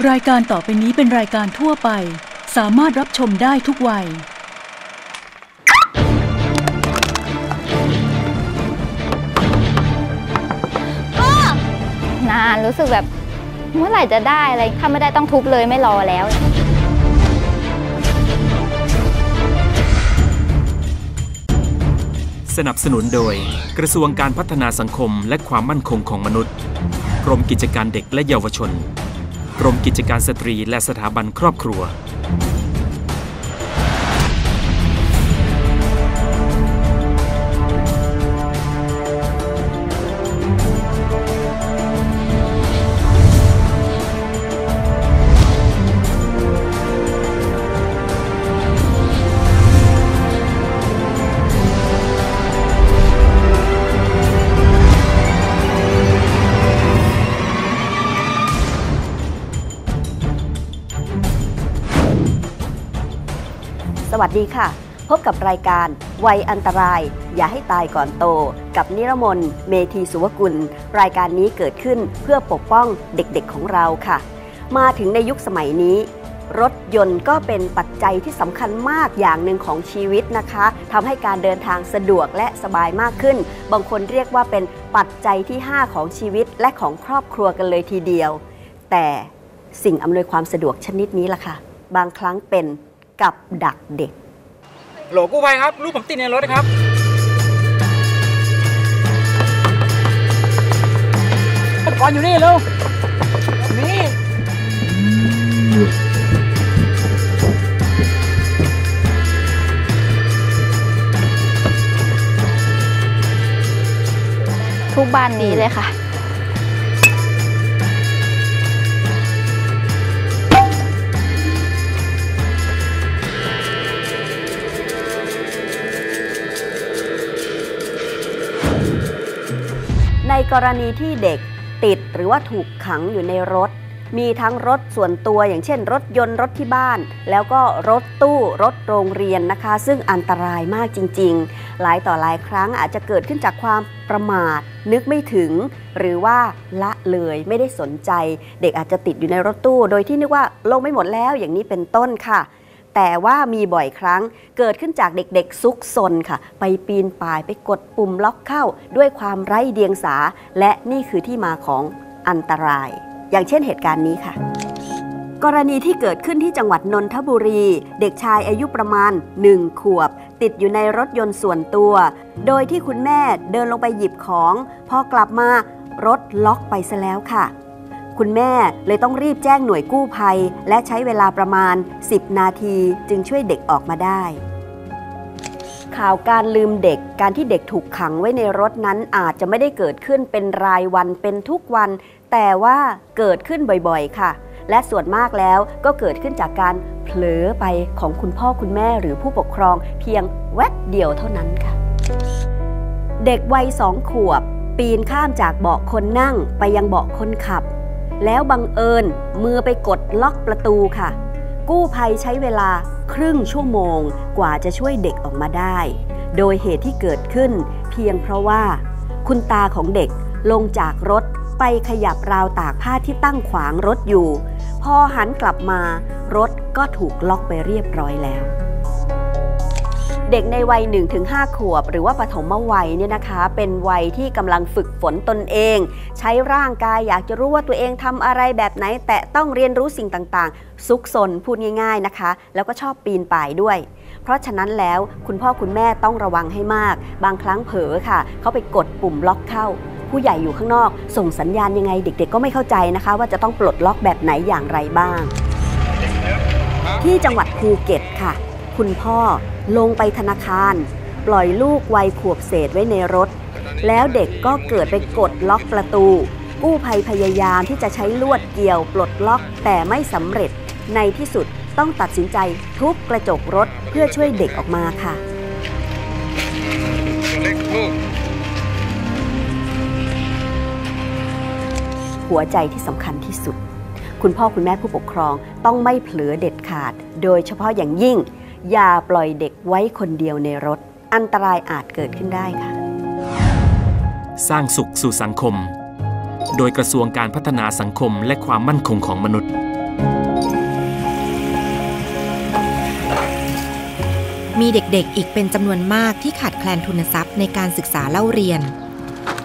รายการต่อไปนี้เป็นรายการทั่วไป สามารถรับชมได้ทุกวัยนานรู้สึกแบบเมื่อไหร่จะได้อะไรถ้าไม่ได้ต้องทุบเลยไม่รอแล้ว สนับสนุนโดย กระทรวงการพัฒนาสังคมและความมั่นคงของมนุษย์ กรมกิจการเด็กและเยาวชน กรมกิจการสตรีและสถาบันครอบครัว วัสดีค่ะ พบกับรายการ วัยอันตราย อย่าให้ตายก่อนโต กับนิรมนเมธีสุวกุล รายการนี้เกิดขึ้นเพื่อปกป้องเด็กๆของเราค่ะ มาถึงในยุคสมัยนี้ รถยนต์ก็เป็นปัจจัยที่สำคัญมากอย่างหนึ่งของชีวิตนะคะทำให้การเดินทางสะดวกและสบายมากขึ้น บางคนเรียกว่าเป็นปัจจัยที่ 5 ของชีวิตและของครอบครัวกันเลยทีเดียว แต่สิ่งอำนวยความสะดวกชนิดนี้ล่ะค่ะ บางครั้งเป็น กับดักเด็ก โหลกู้ภัยครับ ลูกผมติดในรถครับ ก่อนอยู่นี่เร็ว นี่ ทุกบ้านนี้เลยค่ะ ในกรณีที่เด็กติดหรือว่าถูกขังอยู่ในรถ มีทั้งรถส่วนตัวอย่างเช่น รถยนต์รถที่บ้าน แล้วก็รถตู้รถโรงเรียนนะคะ ซึ่งอันตรายมากจริง ๆ หลายต่อหลายครั้งอาจจะเกิดขึ้นจากความประมาท นึกไม่ถึง หรือว่าละเลยไม่ได้สนใจ เด็กอาจจะติดอยู่ในรถตู้ โดยที่นึกว่าลงไม่หมดแล้วอย่างนี้เป็นต้นค่ะ แต่ว่ามีบ่อยครั้งเกิดขึ้นจากเด็กๆซุกซนค่ะ ไปปีนป่ายไปกดปุ่มล็อกเข้า ด้วยความไร้เดียงสา และนี่คือที่มาของอันตราย อย่างเช่นเหตุการณ์นี้ค่ะ กรณีที่เกิดขึ้นที่จังหวัดนนทบุรี เด็กชายอายุประมาณ 1 ขวบ ติดอยู่ในรถยนต์ส่วนตัว โดยที่คุณแม่เดินลงไปหยิบของ พอกลับมารถล็อกไปซะแล้วค่ะ คุณแม่เลยต้องรีบแจ้งหน่วยกู้ภัย และใช้เวลาประมาณ 10 นาทีจึงช่วยเด็กออกมาได้ ข่าวการลืมเด็กการที่เด็กถูกขังไว้ในรถนั้นอาจจะไม่ได้เกิดขึ้นเป็นรายวันเป็นทุกวัน แต่ว่าเกิดขึ้นบ่อยๆ ค่ะ และส่วนมากแล้วก็เกิดขึ้นจากการเผลอไปของคุณพ่อคุณแม่หรือผู้ปกครองเพียงแวบเดียวเท่านั้นค่ะ เด็กวัยสองขวบ ปีนข้ามจากเบาะคนนั่งไปยังเบาะคนขับ แล้วบังเอิญมือไปกดล็อกประตูค่ะ กู้ภัยใช้เวลาครึ่งชั่วโมงกว่าจะช่วยเด็กออกมาได้ โดยเหตุที่เกิดขึ้น เพียงเพราะว่า คุณตาของเด็กลงจากรถไปขยับราวตากผ้าที่ตั้งขวางรถอยู่ พอหันกลับมารถก็ถูกล็อกไปเรียบร้อยแล้ว เด็กในวัย 1-5 ขวบ หรือว่าปฐมวัยเนี่ยนะคะ เป็นวัยที่กำลังฝึกฝนตนเอง ใช้ร่างกายอยากจะรู้ว่าตัวเองทำอะไรแบบไหน แต่ต้องเรียนรู้สิ่งต่างๆ ซุกซนพูดง่าย ๆนะคะ แล้วก็ชอบปีนป่ายด้วย เพราะฉะนั้นแล้วคุณพ่อคุณแม่ต้องระวังให้มาก บางครั้งเผลอค่ะ เขาไปกดปุ่มล็อกเข้า ผู้ใหญ่อยู่ข้างนอก ส่งสัญญาณยังไง เด็ก ๆ ก็ไม่เข้าใจนะคะ ว่าจะต้องปลดล็อกแบบไหนอย่างไรบ้าง ที่จังหวัดภูเก็ตค่ะ คุณพ่อลงไปธนาคาร ปล่อยลูกวัยขวบเศษไว้ในรถ แล้วเด็กก็เกิดไปกดล็อกประตู กู้ภัยพยายามที่จะใช้ลวดเกี่ยวปลดล็อกแต่ไม่สำเร็จ ในที่สุดต้องตัดสินใจทุบกระจกรถเพื่อช่วยเด็กออกมาค่ะหัวใจที่สำคัญที่สุด คุณพ่อคุณแม่ผู้ปกครองต้องไม่เผลอเด็ดขาด โดยเฉพาะอย่างยิ่ง อย่าปล่อยเด็กไว้คนเดียวในรถ อันตรายอาจเกิดขึ้นได้ค่ะ สร้างสุขสู่สังคม โดยกระทรวงการพัฒนาสังคมและความมั่นคงของมนุษย์ มีเด็กๆอีกเป็นจำนวนมากที่ขาดแคลนทุนทรัพย์ในการศึกษาเล่าเรียน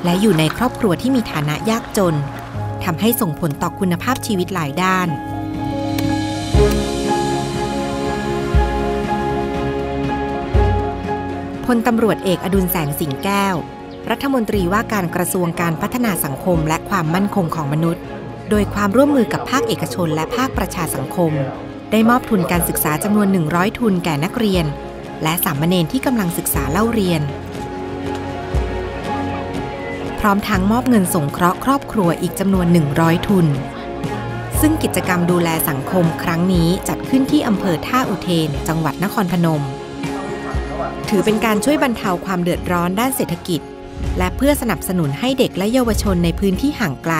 และอยู่ในครอบครัวที่มีฐานะยากจนทำให้ส่งผลต่อคุณภาพชีวิตหลายด้าน พลตำรวจเอกอดุลแสงสิงแก้ว รัฐมนตรีว่าการกระทรวงการพัฒนาสังคมและความมั่นคงของมนุษย์ โดยความร่วมมือกับภาคเอกชนและภาคประชาสังคม ได้มอบทุนการศึกษาจำนวน 100 ทุนแก่นักเรียน และสามเณรที่กำลังศึกษาเล่าเรียน พร้อมทั้งมอบเงินสงเคราะห์ครอบครัวอีกจำนวน 100 ทุน ซึ่งกิจกรรมดูแลสังคมครั้งนี้จัดขึ้นที่อำเภอท่าอุเทน จังหวัดนครพนม ถือเป็นการช่วยบรรเทาความเดือดร้อนด้านเศรษฐกิจ และเพื่อสนับสนุนให้เด็กและเยาวชนในพื้นที่ห่างไกล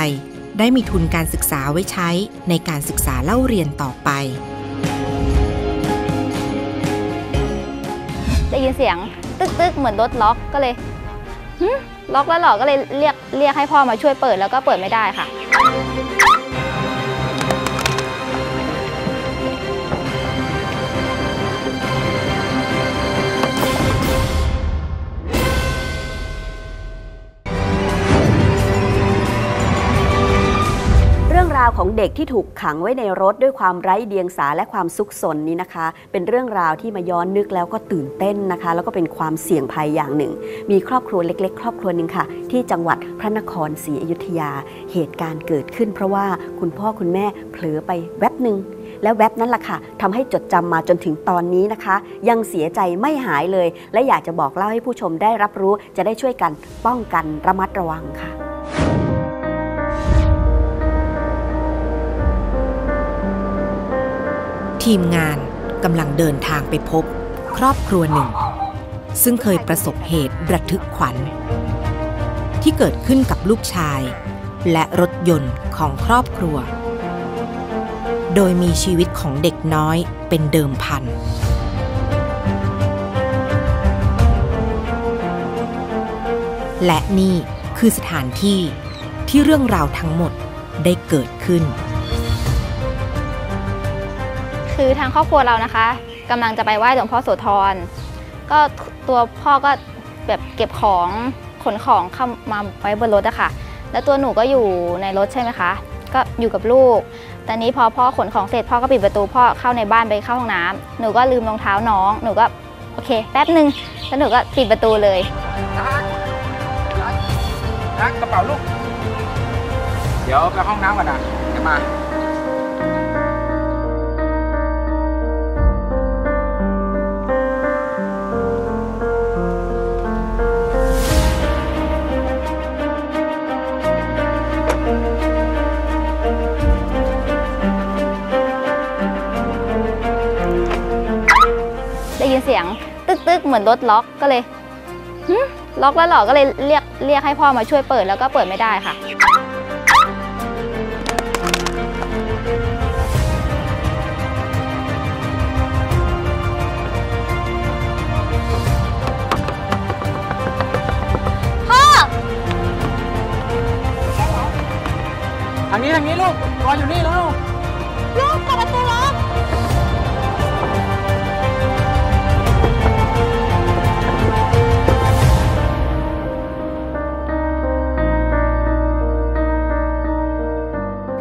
ได้มีทุนการศึกษาไว้ใช้ในการศึกษาเล่าเรียนต่อไปได้ยินเสียงตึกตึกๆเหมือนรถล็อกก็เลยล็อกแล้วหรอก็เลยเรียกเรียกให้พ่อมาช่วยเปิดแล้วก็เปิดไม่ได้ค่ะาวของเด็กที่ถูกขังไว้ในรถด้วยความไร้เดียงสาและความซุกซนนี้นะคะ เป็นเรื่องราวที่มาย้อนนึกแล้วก็ตื่นเต้นนะคะ แล้วก็เป็นความเสี่ยงภัยอย่างหนึ่ง มีครอบครัวเล็ก ๆ ครอบครัวหนึ่งค่ะ ที่จังหวัดพระนครศรีอยุธยา เหตุการณ์เกิดขึ้น เพราะว่าคุณพ่อคุณแม่เผลอไปแวบหนึ่งแล้วแว็บนั้นล่ะค่ะทำให้จดจำมาจนถึงตอนนี้นะคะ ยังเสียใจไม่หายเลย และอยากจะบอกเล่าให้ผู้ชมได้รับรู้ จะได้ช่วยกันป้องกันระมัดระวังค่ะ ทีมงานกำลังเดินทางไปพบ ครอบครัวหนึ่ง ซึ่งเคยประสบเหตุระทึกขวัญ ที่เกิดขึ้นกับลูกชาย และรถยนต์ของครอบครัว โดยมีชีวิตของเด็กน้อยเป็นเดิมพันและนี่คือสถานที่ที่เรื่องราวทั้งหมดได้เกิดขึ้น คือทางครอบครัวเรานะคะกำลังจะไปไหว้หลวงพ่อโสธรก็ตัวพ่อก็แบบเก็บของขนของเข้ามาไว้บนรถอะค่ะ แล้วตัวหนูก็อยู่ในรถใช่ไหมคะ ก็อยู่กับลูกต่นี้พอพ่อขนของเสร็จพ่อก็ปิดประตูพ่อเข้าในบ้านไปเข้าห้องน้ำหนูก็ลืมรองเท้าน้อง หนูก็โอเค แป๊บหนึ่งแล้วหนูก็ปิดประตูเลยนะกระเป๋าลูก เดี๋ยวไปห้องน้ำก่อนนะเดี๋ยวมา ตึกตึกๆเหมือนรถล็อกก็เลยหึล็อกแล้วเหรอก็เลยเรียกเรียกให้พ่อมาช่วยเปิดแล้วก็เปิดไม่ได้ค่ะทางนี้ทางนี้ลูกรออยู่นี่แล้วลูกเปิดประตู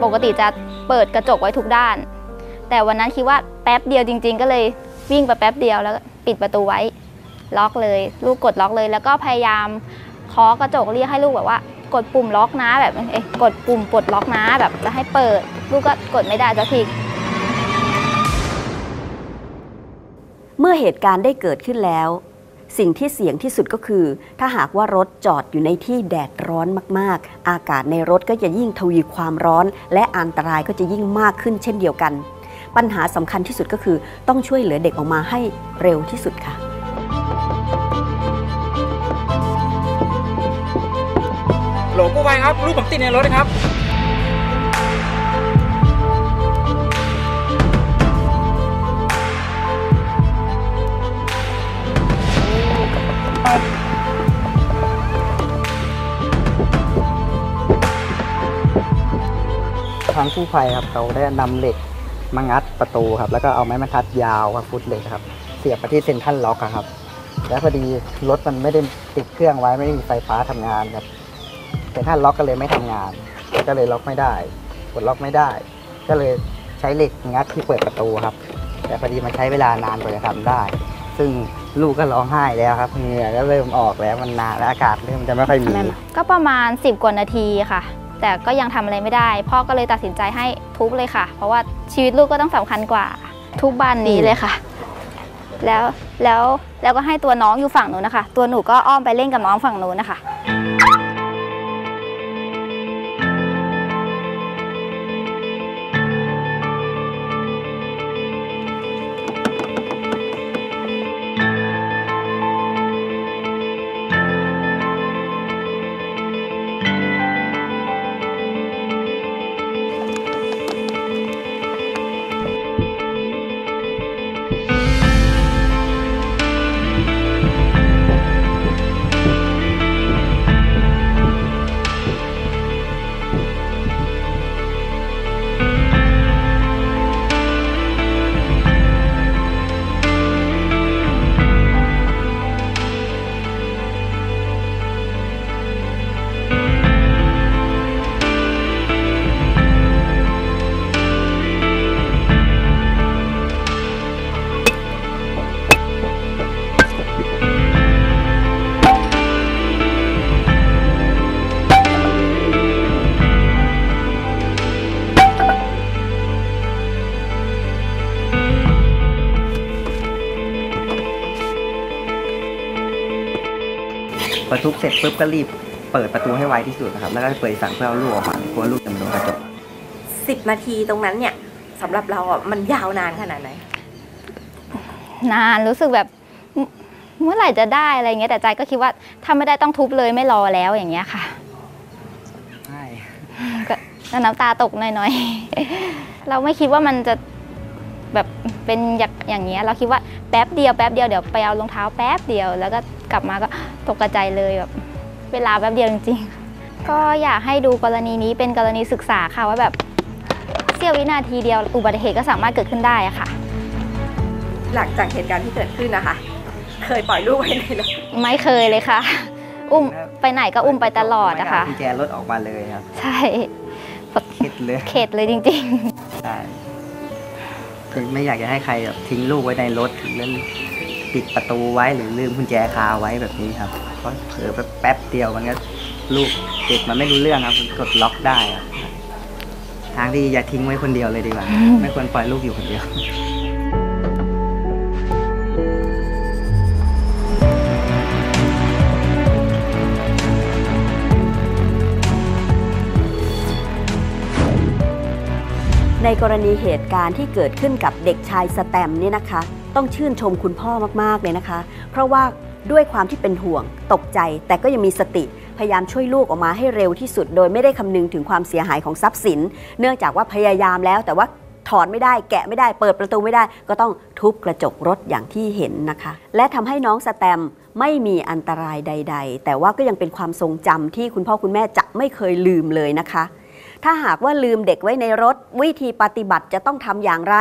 ปกติจะเปิดกระจกไว้ทุกด้าน แต่วันนั้นคิดว่าแป๊บเดียวจริง ๆ ก็เลยวิ่งไปแป๊บเดียวแล้วปิดประตูไว้ ล็อกเลย ลูกกดล็อกเลย แล้วก็พยายามเคาะกระจกเรียกให้ลูกแบบว่า กดปุ่มล็อกนะแบบเอ๊กดปุ่มปลดล็อกนะแบบจะให้เปิด ลูกก็กดไม่ได้สักทีเมื่อเหตุการณ์ได้เกิดขึ้นแล้ว สิ่งที่เสี่ยงที่สุดก็คือ ถ้าหากว่ารถจอดอยู่ในที่แดดร้อนมากๆ อากาศในรถก็จะยิ่งทวีความร้อน และอันตรายก็จะยิ่งมากขึ้นเช่นเดียวกัน ปัญหาสำคัญที่สุดก็คือ ต้องช่วยเหลือเด็กออกมาให้เร็วที่สุดค่ะโหลกู้ภัยครับลูกผมติดในรถนะครับ ทางกู้ภัยครับเขาได้นำเหล็กมางัดประตูครับ แล้วก็เอาไม้บรรทัดยาวครับฟุตเหล็กครับ เสียบไปที่เซ็นทรัลล็อกครับ แล้วพอดีรถมันไม่ได้ติดเครื่องไว้ไม่ได้มีไฟฟ้าทำงานครับเซ็นทรัลล็อกก็เลยไม่ทำงาน ก็เลยล็อกไม่ได้กดล็อกไม่ได้ ก็เลยใช้เหล็กงัดที่เปิดประตูครับ แต่พอดีมันใช้เวลานานกว่าจะทำได้ ซึ่ง ลูกก็ร้องไห้แล้วครับเหงื่อก็เริ่มออกแล้วมันนานแล้วอากาศเริ่มจะไม่ค่อยมี ก็ประมาณ 10 กว่านาทีค่ะ แต่ก็ยังทำอะไรไม่ได้ พ่อก็เลยตัดสินใจให้ทุบเลยค่ะ เพราะว่าชีวิตลูกก็ต้องสำคัญกว่า ทุบบ้านนี้เลยค่ะ แล้วแล้วแล้วก็ให้ตัวน้องอยู่ฝั่งนู้นนะคะ ตัวหนูก็อ้อมไปเล่นกับน้องฝั่งนู้นนะคะ ทุบเสร็จปุ๊บก็รีบเปิดประตูให้ไวที่สุดนะครับ แล้วก็เปิดอีกฝั่งเพื่อเอาลูกออกมากลัวลูกจะมาโดนกระจกสิบนาทีตรงนั้นเนี่ยสำหรับเราอะมันยาวนานขนาดไหน นานรู้สึกแบบเมื่อเมื่อไหร่จะได้อะไรเงี้ยแต่ใจก็คิดว่าถ้าไม่ได้ต้องทุบเลยไม่รอแล้วอย่างเงี้ยค่ะใช่ก็น้ำตาตกหน่อยๆ เราไม่คิดว่ามันจะแบบเป็นอย่างอย่างเงี้ยเราคิดว่าแป๊บเดียวแป๊บเดียวเดี๋ยวไปเอารองเท้าแป๊บเดียว แล้วก็กลับมาก็ ตกกระใจเลยแบบเวลาแป๊บเดียวจริงๆ ก็อยากให้ดูกรณีนี้เป็นกรณีศึกษาค่ะว่าแบบเสี้ยววินาทีเดียวอุบัติเหตุก็สามารถเกิดขึ้นได้อะค่ะ หลังจากเหตุการณ์ที่เกิดขึ้นนะคะ เคยปล่อยลูกไว้ในรถไม่เคยเลยค่ะ อุ้มไปไหนก็อุ้มไปตลอดอะค่ะไม่ได้เอากุญแจรถออกมาเลยครับ ใช่เข็ดเลยเข็ดเลยจริงใช่คือไม่อยากจะให้ใครแบบทิ้งลูกไว้ในรถหรือ ปิดประตูไว้หรือลืมกุญแจคาไว้แบบนี้ครับเพราะเผลอแป๊บเดียวมันก็ลูกเด็กมันไม่รู้เรื่องครับมันกดล็อกได้ครับทางที่อย่าทิ้งไว้คนเดียวเลยดีกว่า ไม่ควรปล่อยลูกอยู่คนเดียวในกรณีเหตุการณ์ที่เกิดขึ้นกับเด็กชายสแตมเนี่ยนะคะ ต้องชื่นชมคุณพ่อมากๆเลยนะคะ เพราะว่าด้วยความที่เป็นห่วงตกใจ แต่ก็ยังมีสติพยายามช่วยลูกออกมาให้เร็วที่สุด โดยไม่ได้คำนึงถึงความเสียหายของทรัพย์สิน เนื่องจากว่าพยายามแล้ว แต่ว่าถอดไม่ได้แกะไม่ได้เปิดประตูไม่ได้ ก็ต้องทุบกระจกรถอย่างที่เห็นนะคะ และทำให้น้องสแตมไม่มีอันตรายใด ๆ แต่ว่าก็ยังเป็นความทรงจำที่คุณพ่อคุณแม่จะไม่เคยลืมเลยนะคะ ถ้าหากว่าลืมเด็กไว้ในรถ วิธีปฏิบัติจะต้องทำอย่างไร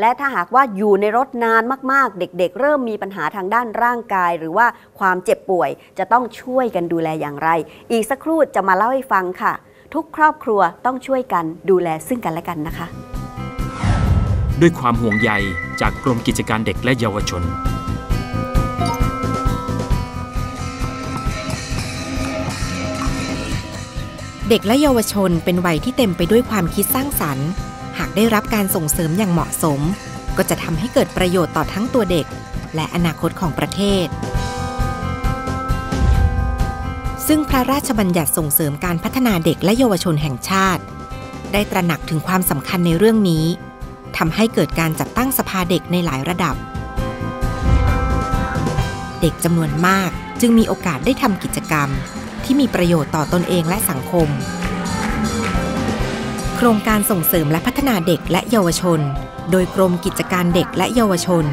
และถ้าหากว่าอยู่ในรถนานมาก ๆ เด็ก ๆ เริ่มมีปัญหาทางด้านร่างกาย หรือว่าความเจ็บป่วย จะต้องช่วยกันดูแลอย่างไร อีกสักครู่จะมาเล่าให้ฟังค่ะ ทุกครอบครัวต้องช่วยกันดูแลซึ่งกันและกันนะคะ ด้วยความห่วงใยจากกรมกิจการเด็กและเยาวชน เด็กและเยาวชนเป็นวัยที่เต็มไปด้วยความคิดสร้างสรรค์ หากได้รับการส่งเสริมอย่างเหมาะสม ก็จะทำให้เกิดประโยชน์ต่อทั้งตัวเด็ก และอนาคตของประเทศ ซึ่งพระราชบัญญัติส่งเสริมการพัฒนาเด็กและเยาวชนแห่งชาติ ได้ตระหนักถึงความสำคัญในเรื่องนี้ทำให้เกิดการจัดตั้งสภาเด็กในหลายระดับ เด็กจำนวนมากจึงมีโอกาสได้ทำกิจกรรม ที่มีประโยชน์ต่อตนเองและสังคม โครงการส่งเสริมและพัฒนาเด็กและเยาวชน โดยกรมกิจการเด็กและเยาวชน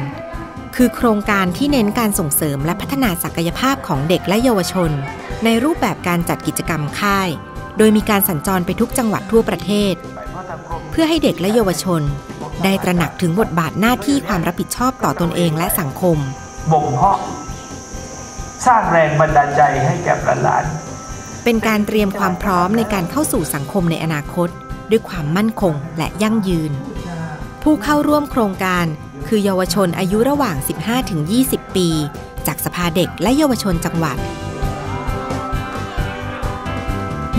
คือโครงการที่เน้นการส่งเสริมและพัฒนาศักยภาพของเด็กและเยาวชน ในรูปแบบการจัดกิจกรรมค่าย โดยมีการสัญจรไปทุกจังหวัดทั่วประเทศ เพื่อให้เด็กและเยาวชน ได้ตระหนักถึงบทบาทหน้าที่ความรับผิดชอบต่อตนเองและสังคมบ่มเพาะสร้างแรงบันดาลใจให้แก่หลาน เป็นการเตรียมความพร้อมในการเข้าสู่สังคมในอนาคต ด้วยความมั่นคงและยั่งยืน ผู้เข้าร่วมโครงการ คือเยาวชนอายุระหว่าง 15-20 ปี จากสภาเด็กและเยาวชนจังหวัด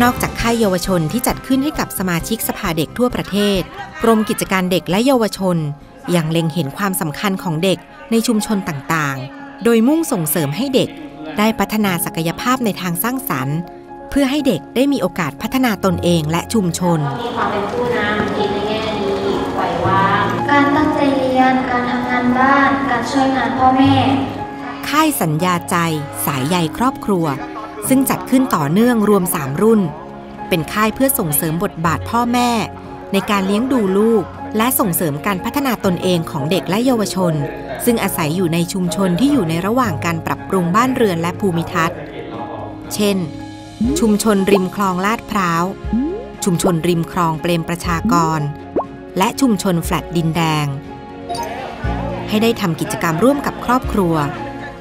นอกจากค่ายเยาวชนที่จัดขึ้นให้กับสมาชิกสภาเด็กทั่วประเทศ กรมกิจการเด็กและเยาวชน ยังเล็งเห็นความสำคัญของเด็กในชุมชนต่างๆ โดยมุ่งส่งเสริมให้เด็กได้พัฒนาศักยภาพในทางสร้างสรรค์ เพื่อให้เด็กได้มีโอกาสพัฒนาตนเองและชุมชน มีความเป็นผู้นำคิดในแง่ดีปล่อยวาง การตั้งใจเรียน การทำงานบ้าน การช่วยงานพ่อแม่ ค่ายสัญญาใจ สายใยครอบครัว ซึ่งจัดขึ้นต่อเนื่องรวม 3 รุ่น เป็นค่ายเพื่อส่งเสริมบทบาทพ่อแม่ ในการเลี้ยงดูลูก และส่งเสริมการพัฒนาตนเองของเด็กและเยาวชน ซึ่งอาศัยอยู่ในชุมชนที่อยู่ในระหว่างการปรับปรุงบ้านเรือนและภูมิทัศน์ เช่น ชุมชนริมคลองลาดพร้าว ชุมชนริมคลองเปรมประชากร และชุมชนแฟลตดินแดง ให้ได้ทำกิจกรรมร่วมกับครอบครัว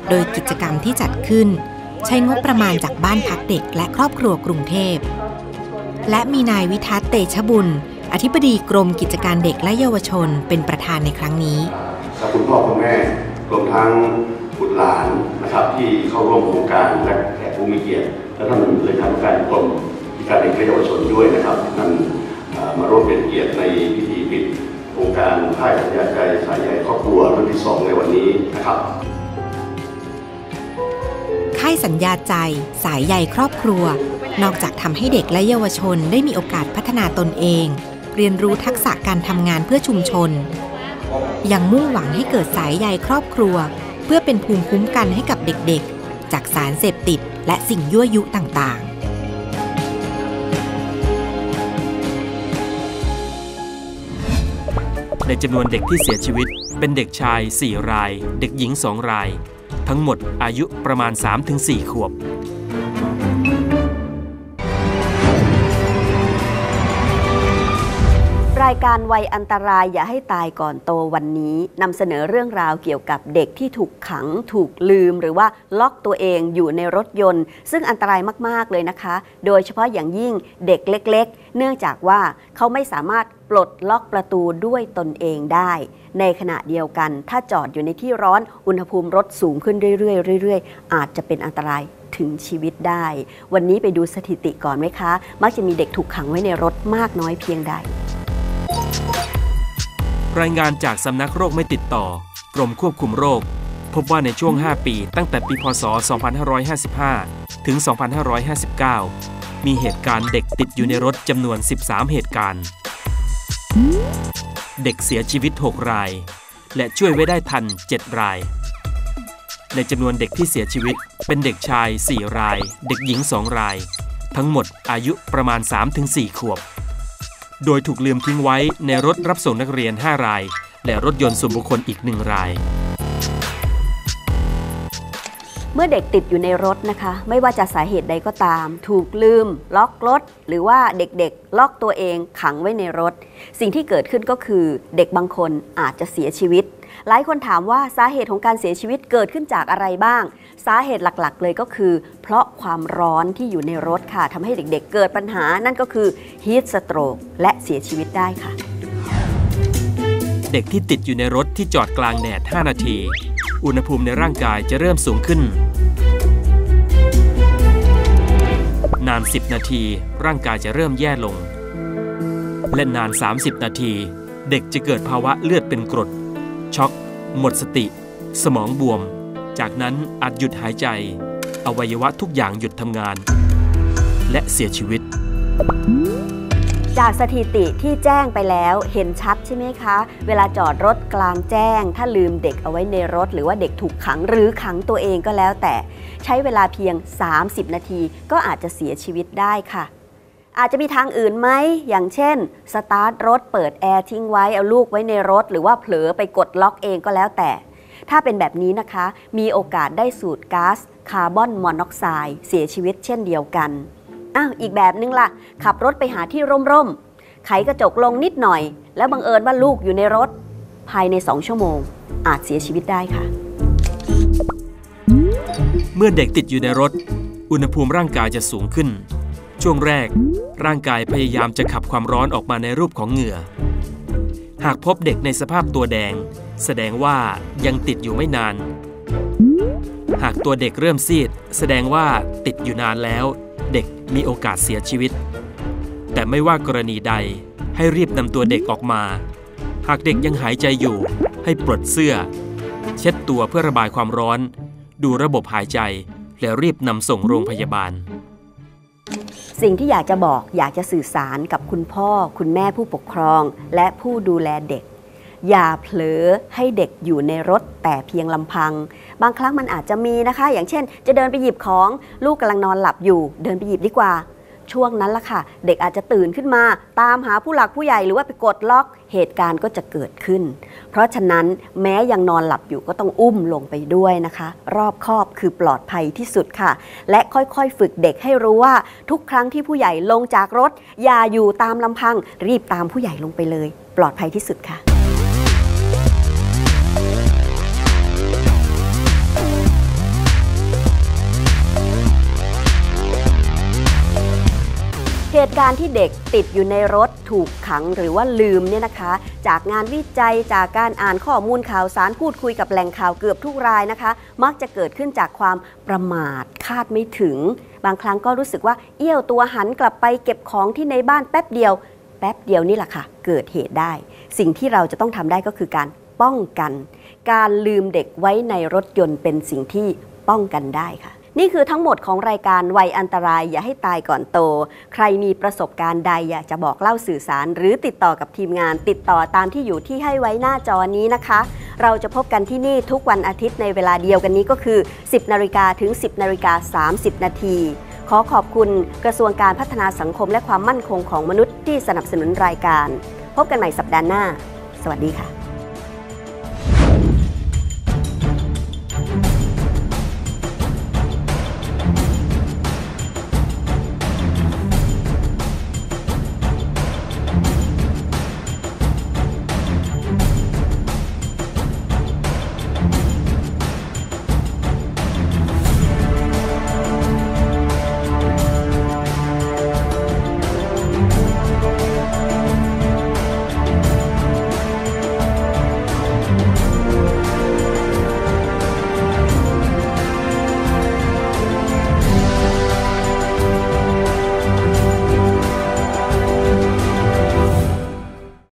โดยกิจกรรมที่จัดขึ้น ใช้งบประมาณจากบ้านพักเด็กและครอบครัวกรุงเทพ และมีนายวิทัศน์เตชะบุญ อธิบดีกรมกิจการเด็กและเยาวชนเป็นประธานในครั้งนี้กับคุณพ่อคุณแม่รวมทั้งบุตรหลานนะครับที่เข้าร่วมโครงการและแขกผู้มีเกียรติ และท่านเลยทำการกรมกิจการเด็กและเยาวชนด้วยนะครับท่านมาร่วมเป็นเกียรติในพิธีปิดโครงการค่ายสัญญาใจสายใยครอบครัวรุ่นที่สองในวันนี้นะครับค่ายสัญญาใจ สายใยครอบครัว นอกจากทำให้เด็กและเยาวชนได้มีโอกาสพัฒนาตนเอง เรียนรู้ทักษะการทำงานเพื่อชุมชน ยังมุ่งหวังให้เกิดสายใยครอบครัว เพื่อเป็นภูมิคุ้มกันให้กับเด็กๆ จากสารเสพติด และสิ่งยั่วยุต่างๆ ในจำนวนเด็กที่เสียชีวิต เป็นเด็กชาย 4 ราย เด็กหญิง 2 ราย ทั้งหมดอายุประมาณ 3-4 ขวบายการวัยอันตรายอย่าให้ตายก่อนโตวันนี้นำเสนอเรื่องราวเกี่ยวกับเด็กที่ถูกขัง ถูกลืม หรือว่าล็อกตัวเองอยู่ในรถยนต์ ซึ่งอันตรายมาก ๆ เลยนะคะ โดยเฉพาะอย่างยิ่งเด็กเล็ก ๆ เนื่องจากว่าเขาไม่สามารถปลดล็อกประตูด้วยตนเองได้ ในขณะเดียวกัน ถ้าจอดอยู่ในที่ร้อนอุณหภูมิรถสูงขึ้นเรื่อยๆเรื่อยๆ อาจจะเป็นอันตรายถึงชีวิตได้ วันนี้ไปดูสถิติก่อนไหมคะ มักจะมีเด็กถูกขังไว้ในรถมากน้อยเพียงใด รายงานจากสำนักโรคไม่ติดต่อ กรมควบคุมโรค พบว่าในช่วง 5 ปี ตั้งแต่ปีพศ 2555 ถึง 2559 มีเหตุการณ์เด็กติดอยู่ในรถจำนวน 13 เหตุการณ์ เด็กเสียชีวิต 6 ราย และช่วยไว้ได้ทัน 7 ราย ในจำนวนเด็กที่เสียชีวิต เป็นเด็กชาย 4 ราย เด็กหญิง 2 ราย ทั้งหมดอายุประมาณ 3-4 ขวบ โดยถูกลืมทิ้งไว้ในรถรับส่งนักเรียน 5 ราย และรถยนต์ส่วนบุคคลอีก 1 ราย เมื่อเด็กติดอยู่ในรถนะคะ ไม่ว่าจะสาเหตุใดก็ตาม ถูกลืม ล็อกรถ หรือว่าเด็กๆ ล็อกตัวเองขังไว้ในรถ สิ่งที่เกิดขึ้นก็คือเด็กบางคนอาจจะเสียชีวิต หลายคนถามว่าสาเหตุของการเสียชีวิตเกิดขึ้นจากอะไรบ้าง สาเหตุหลักๆ เลยก็คือ เพราะความร้อนที่อยู่ในรถค่ะทำให้เด็กๆ เกิดปัญหานั่นก็คือ heat stroke และเสียชีวิตได้ค่ะ เด็กที่ติดอยู่ในรถที่จอดกลางแดด 5 นาที อุณหภูมิในร่างกายจะเริ่มสูงขึ้น นาน 10 นาที ร่างกายจะเริ่มแย่ลง และนาน 30 นาที เด็กจะเกิดภาวะเลือดเป็นกรด ช็อก หมดสติ สมองบวม จากนั้นอาจหยุดหายใจ อวัยวะทุกอย่างหยุดทำงาน และเสียชีวิต จากสถิติที่แจ้งไปแล้วเห็นชัดใช่ไหมคะ เวลาจอดรถกลางแจ้ง ถ้าลืมเด็กเอาไว้ในรถ หรือว่าเด็กถูกขังหรือขังตัวเองก็แล้วแต่ ใช้เวลาเพียง 30 นาทีก็อาจจะเสียชีวิตได้ค่ะ อาจจะมีทางอื่นไหม อย่างเช่น สตาร์ทรถเปิดแอร์ทิ้งไว้ เอาลูกไว้ในรถ หรือว่าเผลอไปกดล็อกเองก็แล้วแต่ ถ้าเป็นแบบนี้นะคะ มีโอกาสได้สูดก๊าซคาร์บอนมอนอกไซด์เสียชีวิตเช่นเดียวกัน อ้าวอีกแบบนึงล่ะ ขับรถไปหาที่ร่มๆ ไขกระจกลงนิดหน่อย แล้วบังเอิญว่าลูกอยู่ในรถ ภายใน2ชั่วโมง อาจเสียชีวิตได้ค่ะ เมื่อเด็กติดอยู่ในรถ อุณหภูมิร่างกายจะสูงขึ้น ช่วงแรก ร่างกายพยายามจะขับความร้อนออกมาในรูปของเหงื่อ หากพบเด็กในสภาพตัวแดง แสดงว่ายังติดอยู่ไม่นาน หากตัวเด็กเริ่มซีด แสดงว่าติดอยู่นานแล้ว เด็กมีโอกาสเสียชีวิต แต่ไม่ว่ากรณีใดให้รีบนำตัวเด็กออกมา หากเด็กยังหายใจอยู่ ให้ปลดเสื้อ เช็ดตัวเพื่อระบายความร้อน ดูระบบหายใจ แล้วรีบนำส่งโรงพยาบาล สิ่งที่อยากจะบอกอยากจะสื่อสารกับคุณพ่อ คุณแม่ผู้ปกครอง และผู้ดูแลเด็ก อย่าเผลอให้เด็กอยู่ในรถแต่เพียงลำพัง บางครั้งมันอาจจะมีนะคะ อย่างเช่น จะเดินไปหยิบของลูกกำลังนอนหลับอยู่ เดินไปหยิบดีกว่า ช่วงนั้นละค่ะ เด็กอาจจะตื่นขึ้นมา ตามหาผู้หลักผู้ใหญ่หรือว่าไปกดล็อกเหตุการณ์ก็จะเกิดขึ้น เพราะฉะนั้นแม้ยังนอนหลับอยู่ก็ต้องอุ้มลงไปด้วยนะคะ รอบคอบคือปลอดภัยที่สุดค่ะ และค่อยๆ ฝึกเด็กให้รู้ว่า ทุกครั้งที่ผู้ใหญ่ลงจากรถ อย่าอยู่ตามลำพัง รีบตามผู้ใหญ่ลงไปเลย ปลอดภัยที่สุดค่ะ เหตุการณ์ที่เด็กติดอยู่ในรถถูกขังหรือว่าลืมเนี่ยนะคะ จากงานวิจัยจากการอ่านข้อมูลข่าวสารพูดคุยกับแหล่งข่าวเกือบทุกรายนะคะ มักจะเกิดขึ้นจากความประมาทคาดไม่ถึง บางครั้งก็รู้สึกว่าเอี้ยวตัวหันกลับไปเก็บของที่ในบ้านแป๊บเดียว แป๊บเดียวนี่แหละค่ะ เกิดเหตุได้ สิ่งที่เราจะต้องทำได้ก็คือการป้องกัน การลืมเด็กไว้ในรถยนต์เป็นสิ่งที่ป้องกันได้ค่ะ นี่คือทั้งหมดของรายการวัยอันตรายอย่าให้ตายก่อนโต ใครมีประสบการณ์ใดอยากจะบอกเล่าสื่อสาร หรือติดต่อกับทีมงาน ติดต่อตามที่อยู่ที่ให้ไว้หน้าจอนี้นะคะ เราจะพบกันที่นี่ทุกวันอาทิตย์ในเวลาเดียวกันนี้ก็คือ 10นาฬิกาถึง 10นาฬิกา30 นาทีขอขอบคุณกระทรวงการพัฒนาสังคมและความมั่นคงของมนุษย์ที่สนับสนุนรายการ พบกันใหม่สัปดาห์หน้า สวัสดีค่ะ